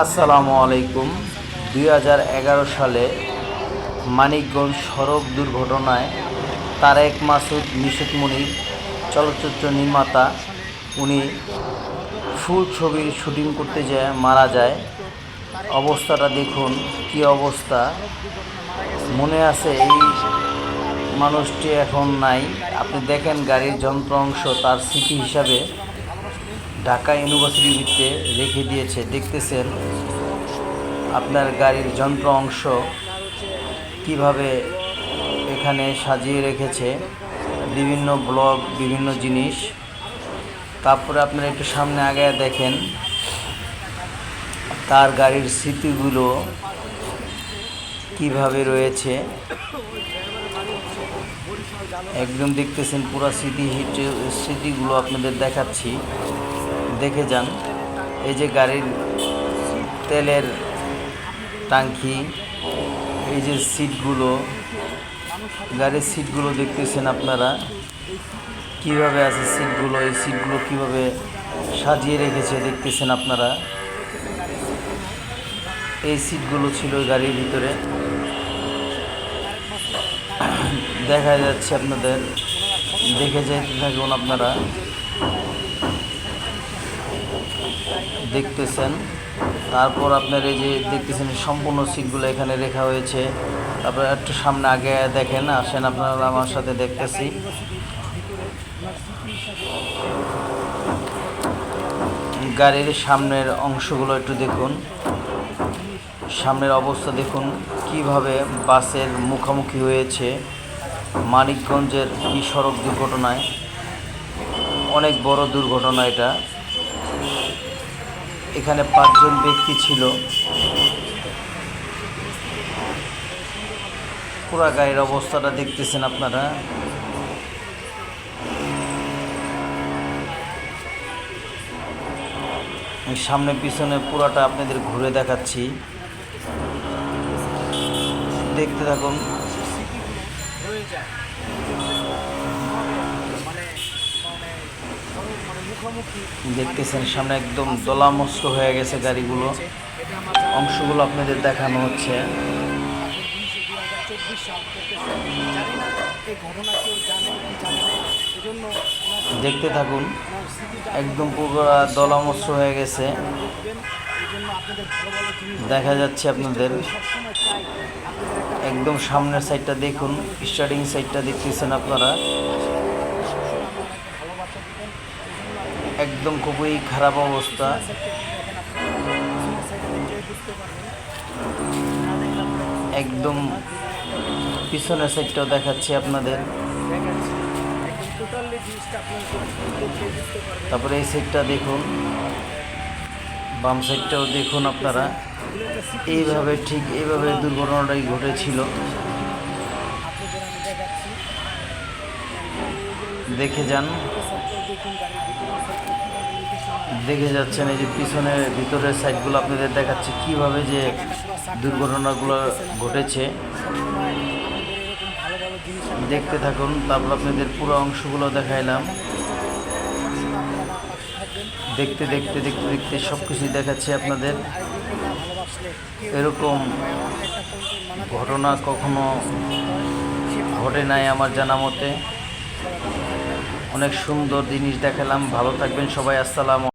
আসসালামু আলাইকুম। দুই হাজার এগারো সালে মানিকগঞ্জ সড়ক দুর্ঘটনায় তারেক মাসুদ মনির, চলচ্চিত্র নির্মাতা, উনি ফুল ছবির শুটিং করতে যায় মারা যায়। অবস্থাটা দেখুন, কি অবস্থা? মনে আছে এই মানুষটি এখন নাই। আপনি দেখেন গাড়ির যন্ত্র অংশ তার স্মৃতি হিসাবে। ঢাকা ইউনিভার্সিটির ভিতরে রেখে দিয়েছে। দেখতেছেন আপনার গাড়ির যন্ত্র অংশ কীভাবে এখানে সাজিয়ে রেখেছে। বিভিন্ন ব্লক বিভিন্ন জিনিস। তারপরে আপনারা একটু সামনে আগে দেখেন, তার গাড়ির স্মৃতিগুলো কীভাবে রয়েছে। একদম দেখতেছেন পুরো স্মৃতি স্মৃতিগুলো আপনাদের দেখাচ্ছি। দেখে যান। এই যে গাড়ির তেলের টাঙ্কি, এই যে সিটগুলো, গাড়ির সিটগুলো দেখতেছেন আপনারা? কীভাবে আছে সিটগুলো, এই সিটগুলো কীভাবে সাজিয়ে রেখেছে দেখতেছেন আপনারা? এই সিটগুলো ছিল গাড়ির ভিতরে। দেখা যাচ্ছে আপনাদের, দেখে যেতে থাকুন আপনারা। দেখতেছেন। তারপর আপনার এই যে দেখতেছেন সম্পূর্ণ সিটগুলো এখানে রেখা হয়েছে। তারপরে একটু সামনে আগে দেখেন, আসেন আপনারা আমার সাথে দেখতেছি। গাড়ির সামনের অংশগুলো একটু দেখুন। সামনের অবস্থা দেখুন, কীভাবে বাসের মুখোমুখি হয়েছে। মানিকগঞ্জের এই সড়ক দুর্ঘটনায়? অনেক বড় দুর্ঘটনা এটা। এখানে পাঁচজন ব্যক্তি ছিল। পুরা গাড়ির অবস্থাটা দেখতেছেন আপনারা। সামনে পিছনে পুরাটা আপনাদের ঘুরে দেখাচ্ছি। দেখতে থাকুন। দেখতেছেন, সামনে একদম দলামস্ত হয়ে গেছে গাড়িগুলো। অংশগুলো আপনাদের দেখানো হচ্ছে। দেখতে থাকুন, একদম পুরো দলামস্ত হয়ে গেছে। দেখা যাচ্ছে আপনাদের, একদম সামনের সাইডটা দেখুন স্টার্টিং সাইডটা দেখতেছেন আপনারা। একদম খুবই খারাপ অবস্থা। একদম পিছনের সাইডটাও দেখাচ্ছি আপনাদের। তারপরে এই সাইডটা দেখুন। বাম সাইডটাও দেখুন আপনারা। এইভাবে ঠিক এইভাবে দুর্ঘটনাটাই ঘটেছিল। দেখে যান। দেখে যাচ্ছেন এই যে পিছনের ভিতরের সাইডগুলো আপনাদের দেখাচ্ছে কীভাবে যে দুর্ঘটনাগুলো ঘটেছে। দেখতে থাকুন, তারপর আপনাদের পুরো অংশগুলো দেখাইলাম। দেখতে দেখতে দেখতে দেখতে সব কিছুই দেখাচ্ছে আপনাদের। এরকম ঘটনা কখনো ঘটে নাই আমার জানা মতে। অনেক সুন্দর জিনিস দেখালাম। ভালো থাকবেন সবাই। আসসালাম